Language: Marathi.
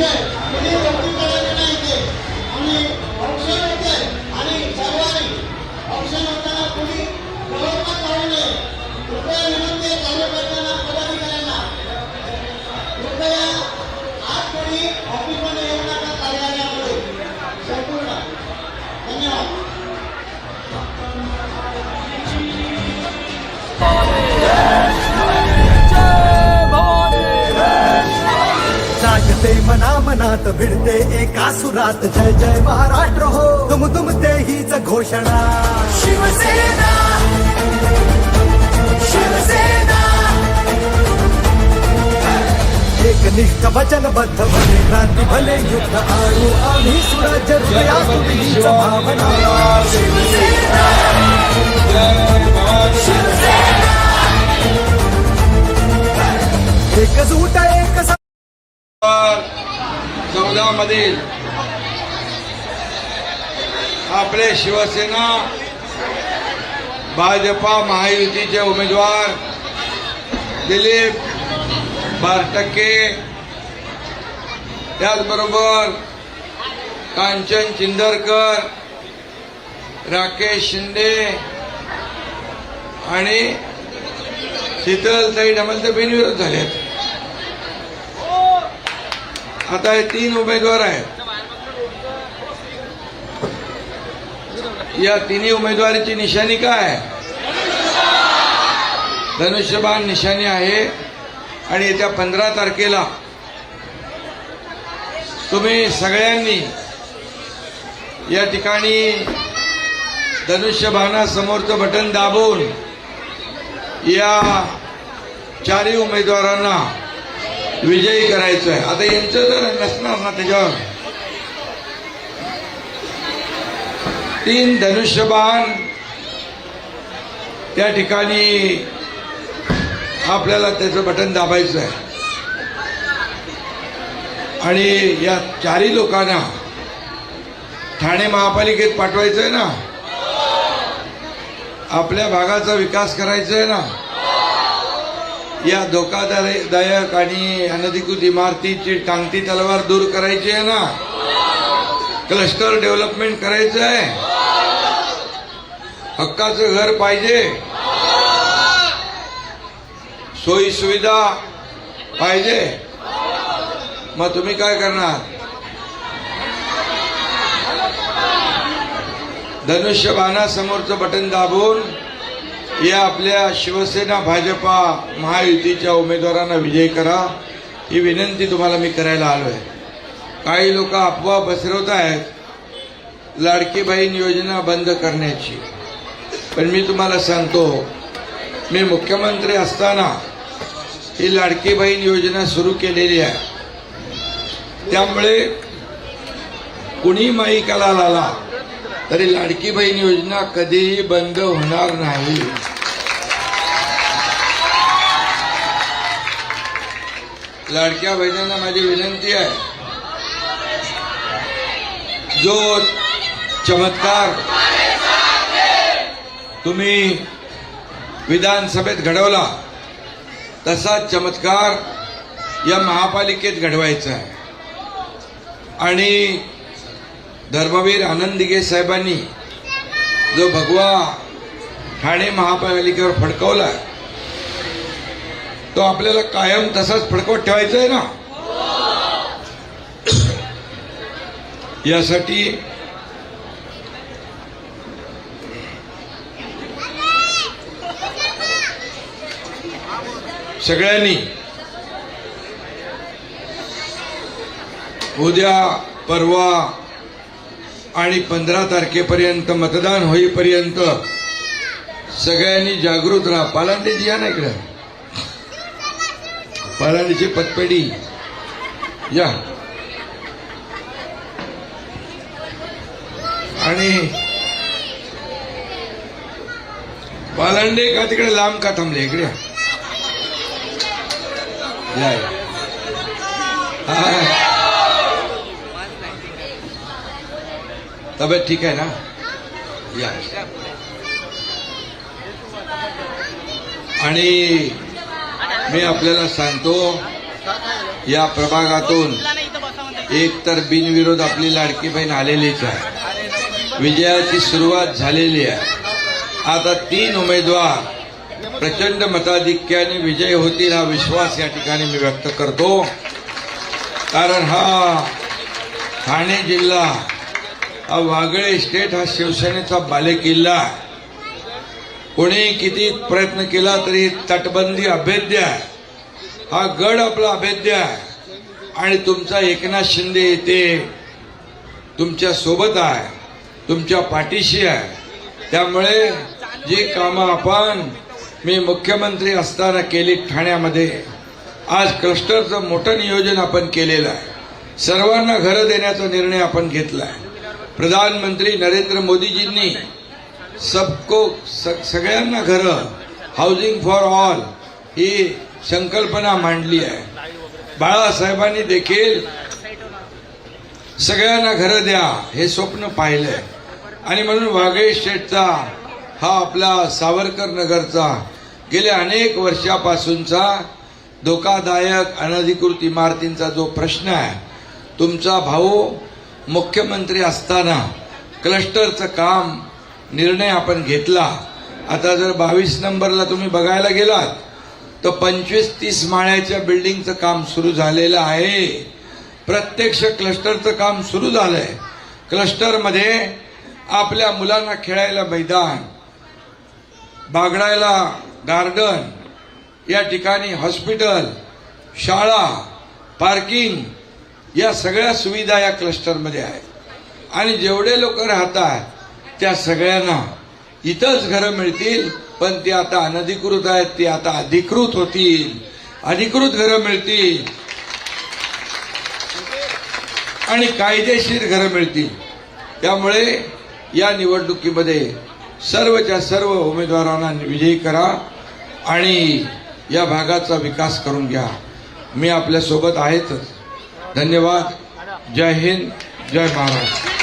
share. जागते मना मनात भिडते एका सुरात. जय जय महाराष्ट्र हो. तुम तुम ते हीच घोषणा. शिवसेना. शिवसेना. एकनिष्ठ वचनबद्ध भले क्रांती भले युद्ध आणू आम्ही सुराज्य हृदयात हीच भावना. शिवसेना. शिवसेना. एकजूट एक चौदा मधील आपले शिवसेना भाजपा महायुतीचे उमेदवार दिलीप बारटक्के. त्याचबरोबर कांचन चिंदरकर राकेश शिंदे आणि शीतलताई डमलते बिनविरोध झालेत. आता हे तीन उमेदवार आहेत. या तिन्ही उमेदवारीची निशाणी काय आहे? धनुष्यबाण निशाणी आहे. आणि येत्या पंधरा तारखेला तुम्ही सगळ्यांनी या ठिकाणी धनुष्यबाणासमोरचं बटन दाबून या चारही उमेदवारांना विजयी करायचं आहे आता यांचं तर नसणार ना त्याच्यावर. तीन धनुष्यबाण त्या ठिकाणी आपल्याला त्याचं बटन दाबायचं आहे आणि या चारही लोकांना ठाणे महापालिकेत पाठवायचं आहे ना. आपल्या भागाचा विकास करायचा आहे ना. या धोकादायक आणि अनधिकृत इमारतीची टांगती तलवार दूर करायची आहे ना? क्लस्टर डेव्हलपमेंट करायचं आहे. हक्काचं घर पाहिजे. सोयी सुविधा पाहिजे. मग तुम्ही काय करणार? धनुष्यबाणासमोरचं बटन दाबून या आपल्या शिवसेना भाजपा महायुतीच्या उमेदवारांना विजय करा ही विनंती तुम्हाला मी करायला आलो आहे. काही लोक अफवा पसरवत आहेत लाडकी बहीण योजना बंद करण्याची. पण मी तुम्हाला सांगतो मी मुख्यमंत्री असताना ही लाडकी बहीण योजना सुरू केलेली आहे. त्यामुळे कुणी माईकाला आला तरी लाडकी बहीण योजना कधीही बंद होणार नाही. लाडक्या बहिणींना माझी विनंती आहे. जो चमत्कार तुम्ही विधानसभेत घडवला तसाच चमत्कार या महापालिकेत घडवायचा आहे. आणि धर्मवीर आनंद दिघे साहेबांनी जो भगवा ठाणे महापालिकेवर फडकवला तो आपल्याला कायम तसाच फडकवत ठेवायचा आहे ना? यासाठी सगळ्यांनी उद्या परवा आणि पंधरा तारखेपर्यंत मतदान होईपर्यंत सगळ्यांनी जागृत राहा. पालांडेची या ना इकडं? पालांडेची पतपेढी. या. आणि पालांडे का तिकडे लांब का थांबले? इकडे या. या तब्येत ठीक आहे ना? या. आणि मी आपल्याला सांगतो या प्रभागातून एक तर बिनविरोध आपली लाडकी बहीण आलेलीच आहे. विजयाची सुरुवात झालेली आहे. आता तीन उमेदवार प्रचंड मताधिक्याने विजय होतील हा विश्वास या ठिकाणी मी व्यक्त करतो. कारण हा ठाणे जिल्हा हा वागळे स्टेट हा शिवसेनेचा बालेकिल्ला आहे. कोणी किती प्रयत्न केला तरी तटबंदी अभेद्य आहे. हा गड आपला अभेद्य आहे. आणि तुमचा एकनाथ शिंदे येते तुमच्यासोबत आहे. तुमच्या पाठीशी आहे. त्यामुळे जी कामं आपण मी मुख्यमंत्री असताना केली ठाण्यामध्ये आज क्लस्टरचं मोठं नियोजन आपण केलेलं आहे. सर्वांना घरं देण्याचा निर्णय आपण घेतला आहे. प्रधानमंत्री नरेंद्र मोदीजींनी सबको स- सगळ्यांना घरं हाऊसिंग फॉर ऑल ही संकल्पना मांडली आहे. बाळासाहेबांनी देखील सगळ्यांना घरं द्या हे स्वप्न पाहिलंय. आणि म्हणून वागळे शेठचा हा आपला सावरकर नगरचा गेल्या अनेक वर्षापासूनचा धोकादायक अनधिकृत इमारतींचा जो प्रश्न आहे तुमचा भाऊ मुख्यमंत्री असताना क्लस्टरचं काम निर्णय आपण घेतला. आता जर बावीस नंबरला तुम्ही बघायला गेलात तर पंचवीस तीस माळ्याच्या बिल्डिंगचं काम सुरू झालेलं आहे. प्रत्यक्ष क्लस्टरचं काम सुरू झालंय. क्लस्टरमध्ये आपल्या मुलांना खेळायला मैदान बागडायला गार्डन या ठिकाणी हॉस्पिटल शाळा पार्किंग या सगळ्या सुविधा या क्लस्टरमध्ये आहेत. आणि जेवढे लोक राहतात त्या सगळ्यांना इथंच घरं मिळतील पण ती आता अनधिकृत आहेत ती आता अधिकृत होतील. अधिकृत घरं मिळतील. आणि कायदेशीर घरं मिळतील. त्यामुळे या निवडणुकीमध्ये सर्वच्या सर्व उमेदवारांना विजयी करा आणि या भागाचा विकास करून घ्या. मी आपल्यासोबत आहेतच. धन्यवाद. जय हिंद. जय महाराष्ट्र.